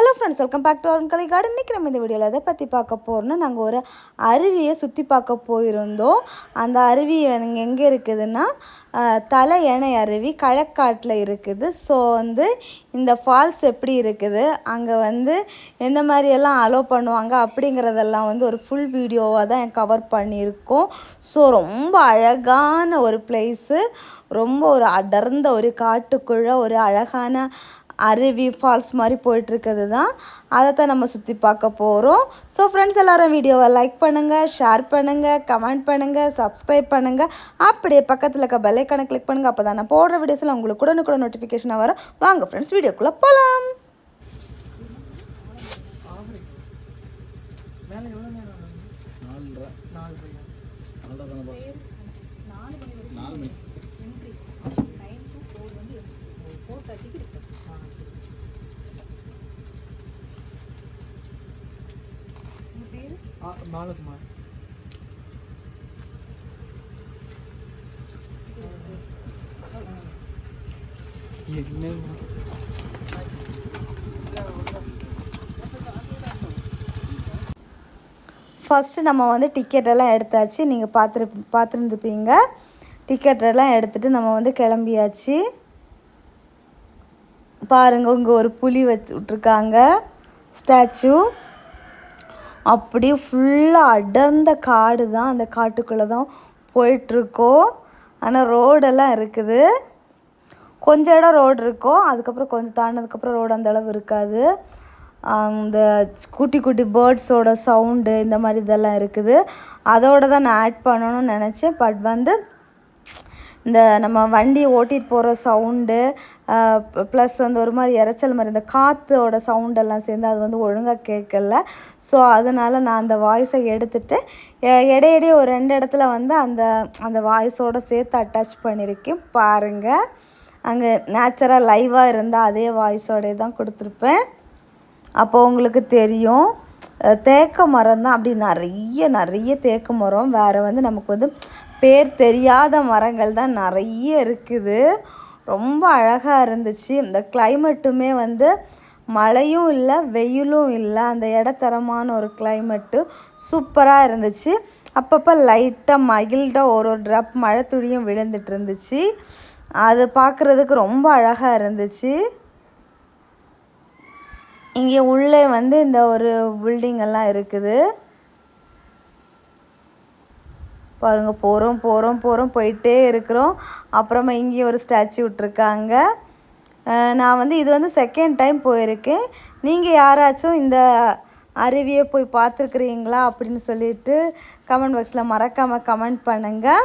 Hello friends welcome back to Arun Kalai garden இன்றைக்கி நம்ம இந்த வீடியோவில் எதை பற்றி பார்க்க போகிறோம்னா நாங்கள் ஒரு அருவியை சுற்றி பார்க்க போயிருந்தோம். அந்த அருவி எங்கே இருக்குதுன்னா தலை யானை அருவி களக்காட்டில் இருக்குது. ஸோ வந்து இந்த ஃபால்ஸ் எப்படி இருக்குது அங்கே வந்து எந்த மாதிரியெல்லாம் அலோவ் பண்ணுவாங்க அப்படிங்கிறதெல்லாம் வந்து ஒரு ஃபுல் வீடியோவாக தான் கவர் பண்ணியிருக்கோம். ஸோ ரொம்ப அழகான ஒரு பிளேஸு ரொம்ப ஒரு அடர்ந்த ஒரு காட்டுக்குள்ளே ஒரு அழகான அருவி ஃபால்ஸ் மாதிரி போயிட்டுருக்கிறது தான் அதை தான் நம்ம சுற்றி பார்க்க போகிறோம் ஸோ ஃப்ரெண்ட்ஸ் எல்லோரும் வீடியோவை லைக் பண்ணுங்கள் ஷேர் பண்ணுங்கள் கமெண்ட் பண்ணுங்கள் சப்ஸ்கிரைப் பண்ணுங்கள் அப்படியே பக்கத்தில் இருக்க பெல்லைக்கான கிளிக் பண்ணுங்கள் அப்போ தான் நான் போடுற வீடியோஸில் உங்களுக்கு கூட நோட்டிஃபிகேஷனாக வரும் வாங்க ஃப்ரெண்ட்ஸ் வீடியோக்குள்ளே போகலாம் நாலரை நாலரை தானே நாலு மணி நாலுமா என்ன ஃபஸ்ட்டு நம்ம வந்து டிக்கெட் எல்லாம் எடுத்தாச்சு. நீங்கள் பார்த்துரு பார்த்துருந்துப்பீங்க டிக்கெட் எல்லாம் எடுத்துகிட்டு நம்ம வந்து கிளம்பியாச்சு. பாருங்க இங்கே ஒரு புலி வச்சு விட்ருக்காங்க ஸ்டாச்சு. அப்படியே ஃபுல்லாக அடர்ந்த காடு தான் அந்த காட்டுக்குள்ளே தான் போயிட்டுருக்கோம் ஆனால் ரோடெல்லாம் இருக்குது. கொஞ்சம் இடம் ரோடு இருக்கும் அதுக்கப்புறம் கொஞ்சம் தாண்டினதுக்கப்புறம் ரோடு அந்த அளவு இருக்காது. இந்த குட்டி குட்டி பேர்ட்ஸோட சவுண்டு இந்த மாதிரி இதெல்லாம் இருக்குது. அதோட தான் நான் ஆட் பண்ணணும்னு நினச்சேன். பட் வந்து இந்த நம்ம வண்டி ஓட்டிகிட்டு போகிற சவுண்டு ப்ளஸ் அந்த ஒரு மாதிரி இறைச்சல் மாதிரி இந்த காற்றோட சவுண்டெல்லாம் சேர்ந்து அது வந்து ஒழுங்காக கேட்கல. ஸோ அதனால் நான் அந்த வாய்ஸை எடுத்துகிட்டு எ- இடையிடையே ஒரு ரெண்டு இடத்துல வந்து அந்த அந்த வாய்ஸோட சேர்த்து அட்டாச் பண்ணியிருக்கேன் பாருங்கள் அங்கே நேச்சராக லைவாக இருந்தால் அதே வாய்ஸோடே தான் கொடுத்துருப்பேன். அப்போ உங்களுக்கு தெரியும் தேக்க தேக்கு மரம் தான். அப்படி நிறைய நிறைய தேக்கு மரம். வேறு வந்து நமக்கு வந்து பேர் தெரியாத மரங்கள் தான் நிறைய இருக்குது. ரொம்ப அழகாக இருந்துச்சு. இந்த கிளைமேட்டுமே வந்து மழையும் இல்லை வெயிலும் இல்லை. அந்த இடத்தரமான ஒரு கிளைமேட்டு சூப்பராக இருந்துச்சு. அப்பப்போ லைட்டாக மகிழ்டாக ஒரு ஒரு ட்ராப் மழை துளியும் விழுந்துட்டு இருந்துச்சு. அது பார்க்குறதுக்கு ரொம்ப அழகாக இருந்துச்சு. இங்கே உள்ளே வந்து இந்த ஒரு பில்டிங் எல்லாம் இருக்குது. பாருங்கள் போகிறோம் போகிறோம் போகிறோம் போயிட்டே இருக்கிறோம். அப்புறமா இங்கேயும் ஒரு ஸ்டாச்சு விட்ருக்காங்க நான் வந்து இது வந்து செகண்ட் டைம் போயிருக்கேன். நீங்கள் யாராச்சும் இந்த அருவியை போய் பார்த்துருக்குறீங்களா அப்படின்னு சொல்லிட்டு கமெண்ட் பாக்ஸில் மறக்காமல் கமெண்ட் பண்ணுங்கள்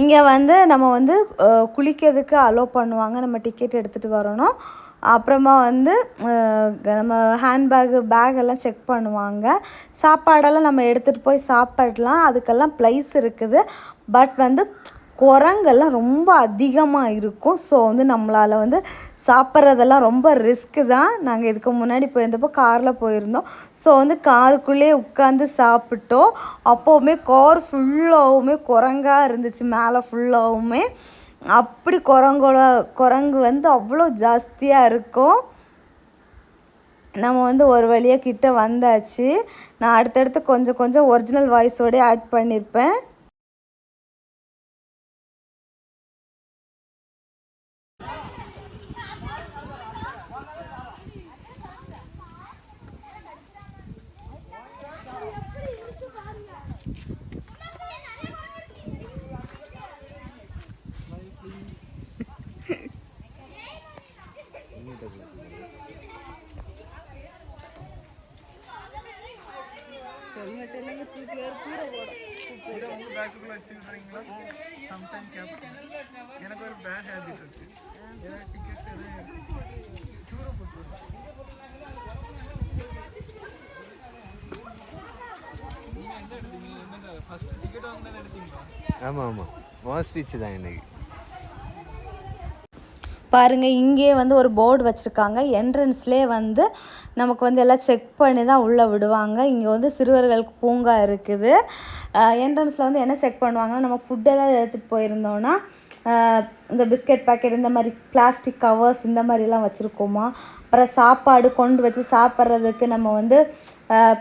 இங்கே வந்து நம்ம வந்து குளிக்கிறதுக்கு அலோவ் பண்ணுவாங்க. நம்ம டிக்கெட் எடுத்துகிட்டு வரணும். அப்புறமா வந்து நம்ம ஹேண்ட்பேக்கு பேக் எல்லாம் செக் பண்ணுவாங்க. சாப்பாடெல்லாம் நம்ம எடுத்துகிட்டு போய் சாப்பிடலாம். அதுக்கெல்லாம் ப்ளைஸ் இருக்குது. பட் வந்து குரங்கெல்லாம் ரொம்ப அதிகமாக இருக்கும். ஸோ வந்து நம்மளால் வந்து சாப்பிட்றதெல்லாம் ரொம்ப ரிஸ்க்கு தான். நாங்கள் இதுக்கு முன்னாடி போயிருந்தப்போ காரில் போயிருந்தோம். ஸோ வந்து காருக்குள்ளேயே உட்காந்து சாப்பிட்டோம். அப்போவுமே கார் ஃபுல்லாகவுமே குரங்காக இருந்துச்சு. மேலே ஃபுல்லாகவுமே அப்படி குரங்கோட குரங்கு வந்து அவ்வளோ ஜாஸ்தியாக இருக்கும். நம்ம வந்து ஒரு வழியாக கிட்டே வந்தாச்சு. நான் அடுத்தடுத்து கொஞ்சம் கொஞ்சம் ஒரிஜினல் வாய்ஸோடய ஆட் பண்ணியிருப்பேன் பேட் ஹேபிட் இருக்கு ஏன்னா டிக்கெட் எதாவது ஆமாம் ஆமாம் தான் பாருங்கள் இங்கே வந்து ஒரு போர்டு வச்சுருக்காங்க. என்ட்ரன்ஸ்லேயே வந்து நமக்கு வந்து எல்லாம் செக் பண்ணி தான் உள்ளே விடுவாங்க. இங்கே வந்து சிறுவர்களுக்கு பூங்கா இருக்குது. என்ட்ரன்ஸில் வந்து என்ன செக் பண்ணுவாங்கன்னா நம்ம ஃபுட் ஏதாவது எடுத்துகிட்டு போயிருந்தோன்னா இந்த பிஸ்கட் பாக்கெட் இந்த மாதிரி பிளாஸ்டிக் கவர்ஸ் இந்த மாதிரிலாம் வச்சுருக்கோமா? அப்புறம் சாப்பாடு கொண்டு வச்சு சாப்பிட்றதுக்கு நம்ம வந்து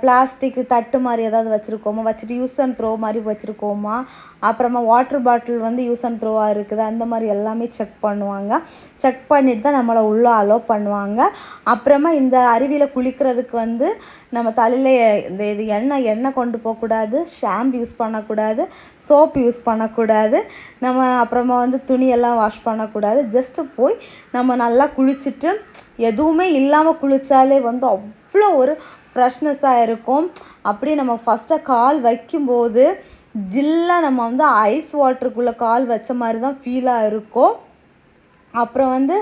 பிளாஸ்டிக் தட்டு மாதிரி ஏதாவது வச்சுருக்கோமா? வச்சுட்டு யூஸ் அண்ட் த்ரோ மாதிரி வச்சுருக்கோமா? அப்புறமா வாட்டர் பாட்டில் வந்து யூஸ் அண்ட் த்ரோவாக இருக்குது. அந்த மாதிரி எல்லாமே செக் பண்ணுவாங்க. செக் பண்ணிட்டு தான் நம்மளை உள்ளே அலோவ் பண்ணுவாங்க. அப்புறமா இந்த அருவியில் குளிக்கிறதுக்கு வந்து நம்ம தலையில் இந்த இது எண்ணெய் எண்ணெய் கொண்டு போகக்கூடாது. ஷாம்பு யூஸ் பண்ணக்கூடாது. சோப் யூஸ் பண்ணக்கூடாது. நம்ம அப்புறமா வந்து துணியெல்லாம் வாஷ் பண்ணக்கூடாது. ஜஸ்ட்டு போய் நம்ம நல்லா குளிச்சுட்டு எதுவுமே இல்லாமல் குளித்தாலே வந்து அவ்வளோ ஒரு ஃப்ரெஷ்னஸாக இருக்கும். அப்படியே நம்ம ஃபஸ்ட்டாக கால் வைக்கும்போது ஜில்லாக நம்ம வந்து ஐஸ் வாட்டருக்குள்ளே கால் வச்ச மாதிரி தான் ஃபீலாக இருக்கும். அப்புறம் வந்து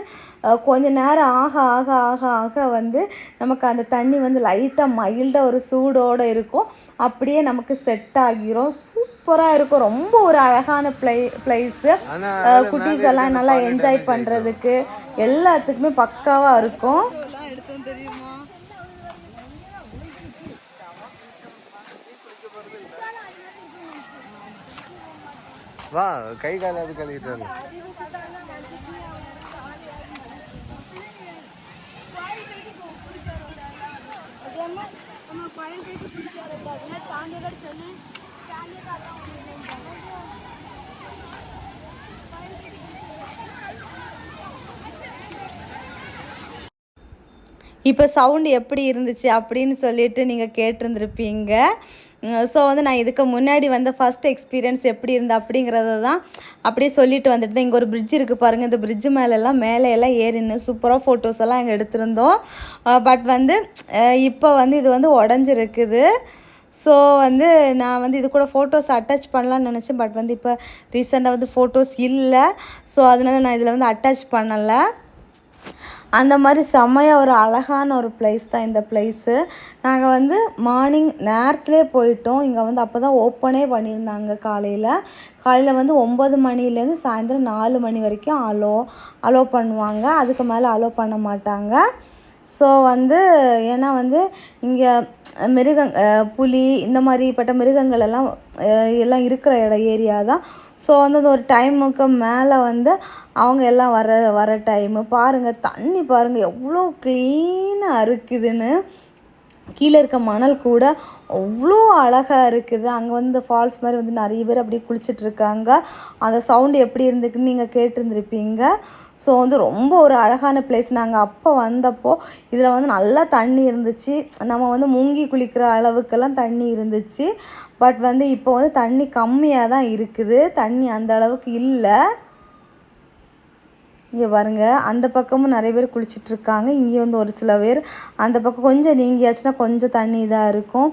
கொஞ்ச நேரம் ஆக ஆக ஆக ஆக வந்து நமக்கு அந்த தண்ணி வந்து லைட்டாக மைல்டாக ஒரு சூடோடு இருக்கும். அப்படியே நமக்கு செட் ஆகிரும். சூப்பராக இருக்கும். ரொம்ப ஒரு அழகான ப்ளே பிளேஸு குட்டீஸ் எல்லாம் நல்லா என்ஜாய் பண்ணுறதுக்கு எல்லாத்துக்குமே பக்காவாக இருக்கும். வா கை காலாவது கழுவிட்டு இப்போ சவுண்டு எப்படி இருந்துச்சு அப்படின்னு சொல்லிட்டு நீங்கள் கேட்டிருந்துருப்பீங்க. ஸோ வந்து நான் இதுக்கு முன்னாடி வந்த ஃபஸ்ட் எக்ஸ்பீரியன்ஸ் எப்படி இருந்து அப்படிங்கிறத தான் அப்படியே சொல்லிட்டு வந்துட்டு இங்கே ஒரு பிரிட்ஜ் இருக்குது பாருங்கள் இந்த பிரிட்ஜு மேலெல்லாம் மேலே எல்லாம் ஏறின்னு சூப்பராக ஃபோட்டோஸ் எல்லாம் இங்கே எடுத்திருந்தோம். பட் வந்து இப்போ வந்து இது வந்து உடஞ்சிருக்குது. ஸோ வந்து நான் வந்து இது கூட ஃபோட்டோஸ் அட்டாச் பண்ணலான்னு நினச்சேன். பட் வந்து இப்போ ரீசெண்டாக வந்து ஃபோட்டோஸ் இல்லை. ஸோ அதனால் நான் இதில் வந்து அட்டாச் பண்ணலை. அந்த மாதிரி செம்மையாக ஒரு அழகான ஒரு பிளேஸ் தான் இந்த பிளேஸு நாங்கள் வந்து மார்னிங் நேரத்துலேயே போயிட்டோம். இங்கே வந்து அப்போ தான் ஓப்பனே பண்ணியிருந்தாங்க காலையில். காலையில் வந்து ஒம்பது மணிலேருந்து சாயந்தரம் நாலு மணி வரைக்கும் அலோ அலோ பண்ணுவாங்க. அதுக்கு மேலே அலோ பண்ண மாட்டாங்க. ஸோ வந்து ஏன்னா வந்து இங்கே மிருகங் புலி இந்த மாதிரிப்பட்ட மிருகங்கள் எல்லாம் எல்லாம் இருக்கிற இடம் ஏரியா தான். ஸோ வந்து அது ஒரு டைமுக்கு மேலே வந்து அவங்க எல்லாம் வர வர டைமு. பாருங்கள் தண்ணி பாருங்கள் எவ்வளோ க்ளீனாக இருக்குதுன்னு. கீழே இருக்க மணல் கூட அவ்வளோ அழகாக இருக்குது. அங்கே வந்து ஃபால்ஸ் மாதிரி வந்து நிறைய பேர் அப்படியே குளிச்சுட்ருக்காங்க அந்த சவுண்டு எப்படி இருந்துக்குன்னு நீங்கள் கேட்டிருந்துருப்பீங்க. ஸோ வந்து ரொம்ப ஒரு அழகான பிளேஸ் நாங்கள் அப்போ வந்தப்போ இதில் வந்து நல்லா தண்ணி இருந்துச்சு. நம்ம வந்து முங்கி குளிக்கிற அளவுக்கெல்லாம் தண்ணி இருந்துச்சு. பட் வந்து இப்போ வந்து தண்ணி கம்மியாக தான் இருக்குது. தண்ணி அந்த அளவுக்கு இல்லை. இங்கே பாருங்க அந்த பக்கமும் நிறைய பேர் குளிச்சிட்ருக்காங்க இங்கே வந்து ஒரு சில பேர் அந்த பக்கம் கொஞ்சம் நீங்கியாச்சுன்னா கொஞ்சம் தண்ணி இதாக இருக்கும்.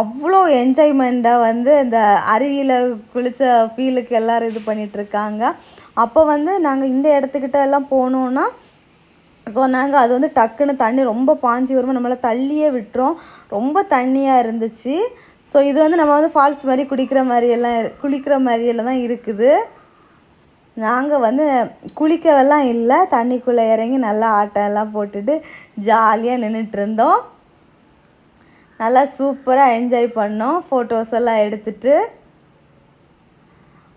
அவ்வளோ என்ஜாய்மெண்ட்டாக வந்து இந்த அருவியில் குளித்த ஃபீலுக்கு எல்லோரும் இது பண்ணிகிட்ருக்காங்க அப்போ வந்து நாங்கள் இந்த இடத்துக்கிட்ட எல்லாம் போனோன்னா சொன்னாங்க அது வந்து டக்குன்னு தண்ணி ரொம்ப பாஞ்சி வரும்போது நம்மளை தள்ளியே விட்டுரும். ரொம்ப தண்ணியாக இருந்துச்சு. ஸோ இது வந்து நம்ம வந்து ஃபால்ஸ் மாதிரி குடிக்கிற மாதிரியெல்லாம் குளிக்கிற மாதிரியெல்லாம் தான் இருக்குது. நாங்கள் வந்து குளிக்கவெல்லாம் இல்லை தண்ணிக்குள்ளே இறங்கி நல்லா ஆட்டம் எல்லாம் போட்டுட்டு ஜாலியாக நின்றுட்டு இருந்தோம். நல்லா சூப்பராக என்ஜாய் பண்ணோம். ஃபோட்டோஸ் எல்லாம் எடுத்துட்டு.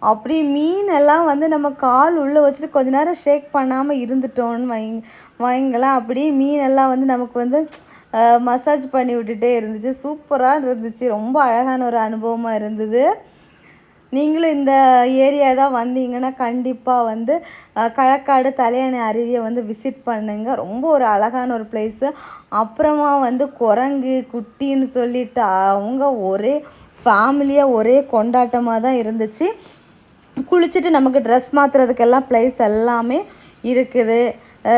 அப்படி மீன் எல்லாம் வந்து நம்ம கால் உள்ளே வச்சுட்டு கொஞ்ச நேரம் ஷேக் பண்ணாமல் இருந்துட்டோம்னு வைங் வாங்கிக்கலாம் அப்படியே மீன் எல்லாம் வந்து நமக்கு வந்து மசாஜ் பண்ணி விட்டுட்டே இருந்துச்சு. சூப்பராக இருந்துச்சு. ரொம்ப அழகான ஒரு அனுபவமாக இருந்தது. நீங்களும் இந்த ஏரியா தான் வந்தீங்கன்னா கண்டிப்பாக வந்து அஹ், களக்காடு தலையணை அருவியை வந்து விசிட் பண்ணுங்க. ரொம்ப ஒரு அழகான ஒரு பிளேஸு அப்புறமா வந்து குரங்கு குட்டின்னு சொல்லிட்டு அவங்க ஒரே ஃபேமிலியாக ஒரே கொண்டாட்டமாக தான் இருந்துச்சு. குளிச்சுட்டு நமக்கு ட்ரெஸ் மாற்றுறதுக்கெல்லாம் ப்ளேஸ் எல்லாமே இருக்குது.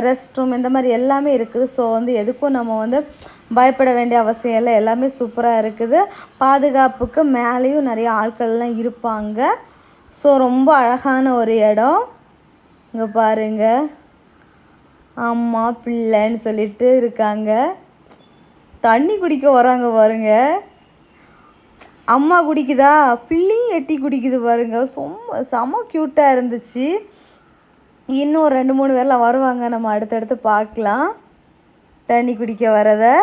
ரெஸ்ட் ரூம் இந்த மாதிரி எல்லாமே இருக்குது. ஸோ வந்து எதுக்கும் நம்ம வந்து பயப்பட வேண்டிய அவசியம் இல்லை. எல்லாமே சூப்பராக இருக்குது. பாதுகாப்புக்கு மேலேயும் நிறைய ஆட்கள்லாம் இருப்பாங்க. ஸோ ரொம்ப அழகான ஒரு இடம். இங்கே பாருங்க. அம்மா பிள்ளைன்னு சொல்லிட்டு இருக்காங்க. தண்ணி குடிக்க வராங்க பாருங்க. அம்மா குடிக்குதா? பிள்ளையும் எட்டி குடிக்குது பாருங்க. ரொம்ப செம க்யூட்டாக இருந்துச்சு. இன்னும் ரெண்டு மூணு பேர்லாம் வருவாங்க. நம்ம அடுத்தடுத்து பார்க்கலாம். தண்ணி குடிக்க வரதை.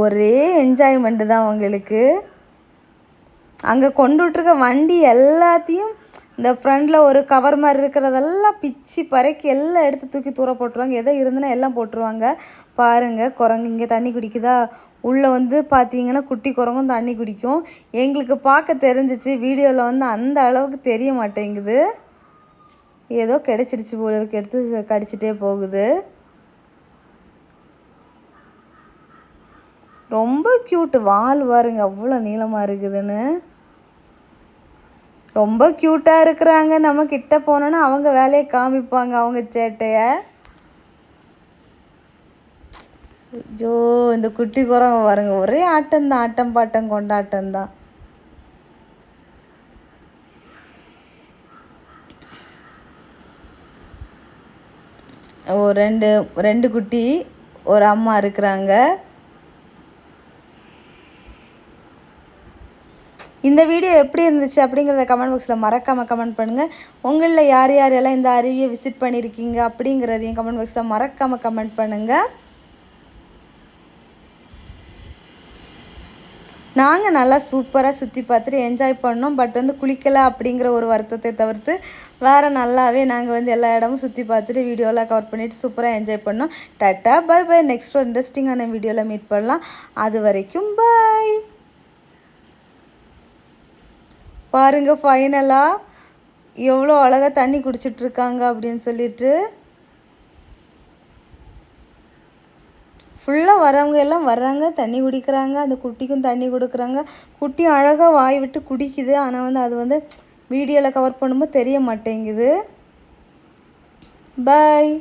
ஒரே என்ஜாய்மெண்ட்டு தான் அவங்களுக்கு அங்கே கொண்டு விட்ருக்க வண்டி எல்லாத்தையும் இந்த ஃப்ரண்டில் ஒரு கவர் மாதிரி இருக்கிறதெல்லாம் பிச்சு பறக்கி எல்லாம் எடுத்து தூக்கி தூர போட்டுருவாங்க. எதோ இருந்துன்னா எல்லாம் போட்டுருவாங்க. பாருங்கள் குரங்கு இங்கே தண்ணி குடிக்குதா? உள்ளே வந்து பார்த்தீங்கன்னா குட்டி குரங்கும் தண்ணி குடிக்கும். எங்களுக்கு பார்க்க தெரிஞ்சிச்சு வீடியோவில் வந்து அந்த அளவுக்கு தெரிய மாட்டேங்குது. ஏதோ கிடச்சிடுச்சு போல இருக்கு எடுத்து கடிச்சிட்டே போகுது. ரொம்ப க்யூட்டு வால் பாருங்க அவ்வளோ நீளமாக இருக்குதுன்னு. ரொம்ப க்யூட்டாக இருக்கிறாங்க. நம்ம கிட்ட போனோன்னா அவங்க வேலையை காமிப்பாங்க அவங்க சேட்டையை. ஐயோ இந்த குட்டி குரங்க பாருங்க. ஒரே ஆட்டம் தான் ஆட்டம் பாட்டம் கொண்டாட்டம் தான் ஓ ரெண்டு ரெண்டு குட்டி ஒரு அம்மா இருக்கிறாங்க. இந்த வீடியோ எப்படி இருந்துச்சு அப்படிங்கிறத கமெண்ட் பாக்ஸில் மறக்காமல் கமெண்ட் பண்ணுங்கள் உங்களில் யார் யாரெல்லாம் இந்த அருவியை விசிட் பண்ணியிருக்கீங்க அப்படிங்கிறதையும் கமெண்ட் பாக்ஸில் மறக்காமல் கமெண்ட் பண்ணுங்கள் நாங்கள் நல்லா சூப்பராக சுற்றி பார்த்துட்டு என்ஜாய் பண்ணோம். பட் வந்து குளிக்கலை அப்படிங்கிற ஒரு வருத்தத்தை தவிர்த்து வேறு நல்லாவே நாங்கள் வந்து எல்லா இடமும் சுற்றி பார்த்துட்டு வீடியோலாம் கவர் பண்ணிவிட்டு சூப்பராக என்ஜாய் பண்ணோம். டட்டா பை பை நெக்ஸ்ட் ஒரு இன்ட்ரெஸ்டிங்கான வீடியோவில் மீட் பண்ணலாம். அது வரைக்கும் பாய் பாருங்க ஃபைனலாக எவ்வளோ அழகாக தண்ணி குடிச்சிட்ருக்காங்க அப்படின்னு சொல்லிட்டு. ஃபுல்லாக வரவங்க எல்லாம் வர்றாங்க தண்ணி குடிக்கிறாங்க அந்த குட்டிக்கும் தண்ணி கொடுக்குறாங்க. குட்டி அழகாக வாய் விட்டு குடிக்குது ஆனால் வந்து அது வந்து வீடியோவில் கவர் பண்ணும்போது தெரிய மாட்டேங்குது. பாய்